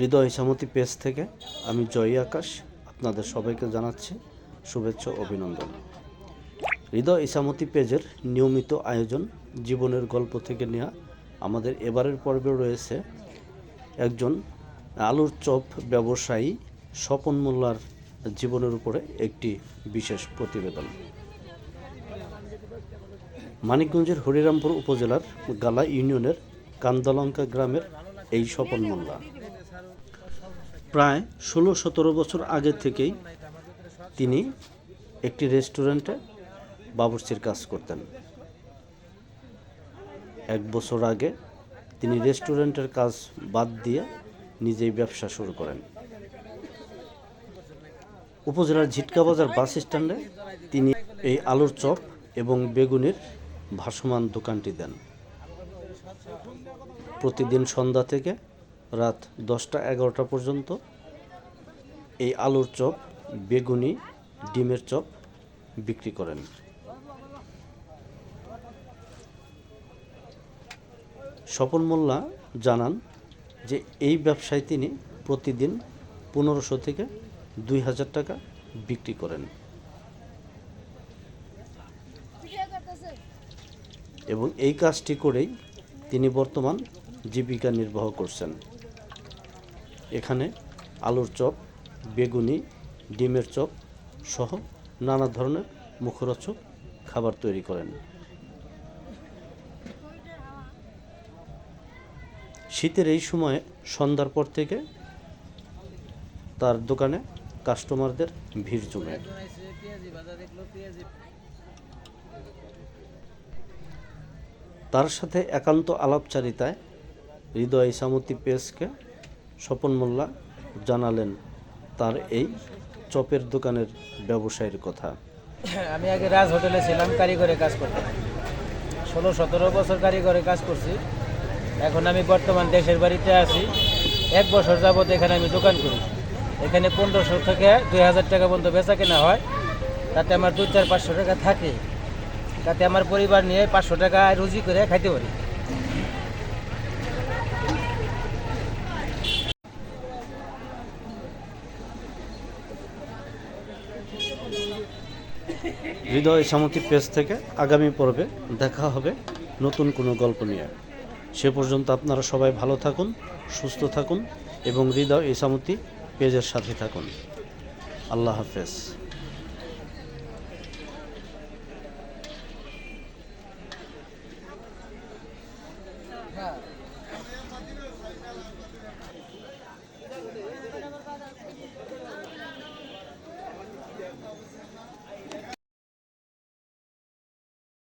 হৃদয় Ichamati page থেকে আমি জয়ী আকাশ আপনাদের সবাইকে জানাচ্ছি শুভেচ্ছা অভিনন্দন। হৃদয় ইসামতি পেজের নিয়মিত আয়োজন জীবনের গল্প থেকে নেওয়া আমাদের এবারের পর্বে রয়েছে একজন আলুর চপ ব্যবসায়ী স্বপন মোল্লার জীবনের উপরে একটি বিশেষ প্রতিবেদন। মানিকগঞ্জের হরিরামপুর উপজেলার গালা ইউনিয়নের কান্দালঙ্কা গ্রামের এই স্বপন মোল্লা। প্রায় ষোলো সতেরো বছর আগে থেকেই তিনি একটি রেস্টুরেন্টে বাবুর্চির কাজ করতেন। এক বছর আগে তিনি রেস্টুরেন্টের কাজ বাদ দিয়ে নিজেই ব্যবসা শুরু করেন। উপজেলার ঝিটকাবাজার বাস স্ট্যান্ডে তিনি এই আলুর চপ এবং বেগুনের ভাসমান দোকানটি দেন। প্রতিদিন সন্ধ্যা থেকে রাত দশটা এগারোটা পর্যন্ত। এই আলুর চপ, বেগুনি, ডিমের চপ বিক্রি করেন। স্বপন মোল্লা জানান যে, এই ব্যবসায় তিনি প্রতিদিন পনেরোশো থেকে দুই হাজার টাকা বিক্রি করেন। এবং এই কাজটি করেই তিনি বর্তমান জীবিকা নির্বাহ করছেন। এখানে আলুর চপ, বেগুনি, ডিমের চপ সহ নানা ধরনের মুখরোচক খাবার তৈরি করেন। শীতের এই সময়ে সন্ধ্যার পর থেকে তার দোকানে কাস্টমারদের ভিড় জমে। তার সাথে একান্ত আলাপচারিতায় হৃদয় ইসামতি পেজকে স্বপন মোল্লা জানালেন তার এই চপের দোকানের ব্যবসায়ের কথা। আমি আগে রাজ হোটেলে ছিলাম, কারিগরে কাজ করতাম। ষোলো, সতেরো বছর কারিগরে কাজ করছি। এখন আমি বর্তমান দেশের বাড়িতে আছি। এক বছর যাবত এখানে আমি দোকান করি। এখানে পনেরোশো থেকে দুই হাজার টাকা পর্যন্ত বেচা কেনা হয়। তাতে আমার দুই, চার, পাঁচশো টাকা থাকে। তাতে আমার পরিবার নিয়ে পাঁচশো টাকা রুজি করে খাইতে পারি। হৃদয় সামতি পেজ থেকে আগামী পর্বে দেখা হবে নতুন কোনো গল্প নিয়ে। সে পর্যন্ত আপনারা সবাই ভালো থাকুন, সুস্থ থাকুন এবং হৃদয় ইসামতি পেজের সাথে থাকুন। আল্লাহ হাফেজ। Yeah.